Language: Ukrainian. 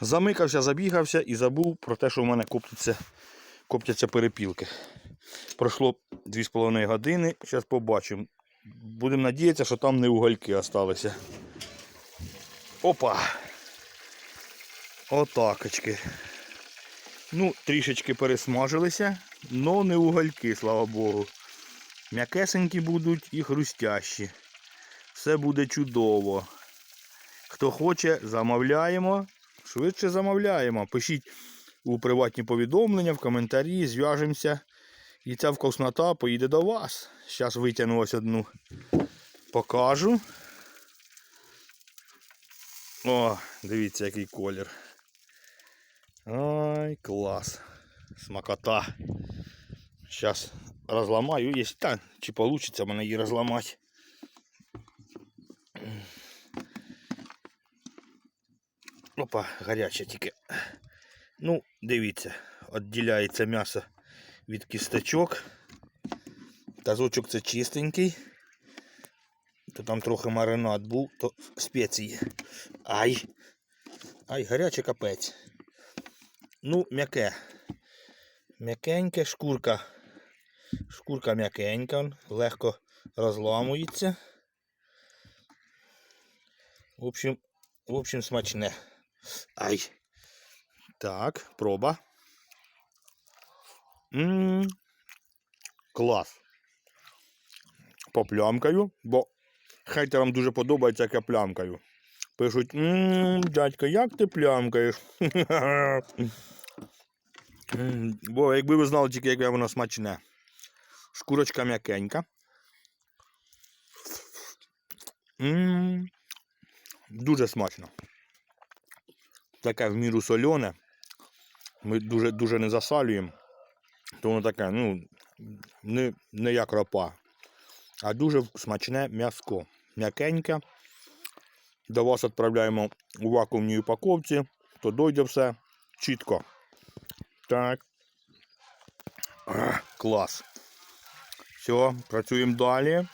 Замикався, забігався і забув про те, що в мене коптяться, коптяться перепілки. Пройшло 2,5 години. Зараз побачимо. Будемо надіятися, що там не угольки залишилися. Опа! Отакочки. Ну, трішечки пересмажилися, але не угольки, слава Богу. М'якесенькі будуть і хрустящі. Все буде чудово. Хто хоче, замовляємо. Швидше замовляємо. Пишіть у приватні повідомлення, в коментарі, зв'яжемося. І ця вкуснота поїде до вас. Зараз витягну ось одну. Покажу. О, дивіться, який колір. Ай, клас. Смакота. Зараз розламаю. Є, та, чи вийде мене її розламати. Опа, гаряче тільки. Ну, дивіться, відділяється м'ясо від кісточок. Тазочок це чистенький. То там трохи маринад був, то спеції. Ай! Ай, гаряче капець. Ну, м'яке. М'якеньке, шкурка. Шкурка м'якенька, легко розламується. В общем, в общем, смачне. Ай. Так, проба. Ммм. Клас. Поплямкаю, бо хейтерам дуже подобається, як я плямкаю. Пишуть, ммм, дядько, як ти плямкаєш? Бо якби ви знали тільки, яке воно смачне. Шкурочка м'якенька. М, Дуже смачно. Таке в міру солене. Ми дуже, дуже не засалюємо. То воно таке, ну, не, не як ропа. А дуже смачне м'яско. М'якеньке. До вас відправляємо у вакуумній упаковці, то дойде все чітко. Так. Клас. Все, працюємо далі.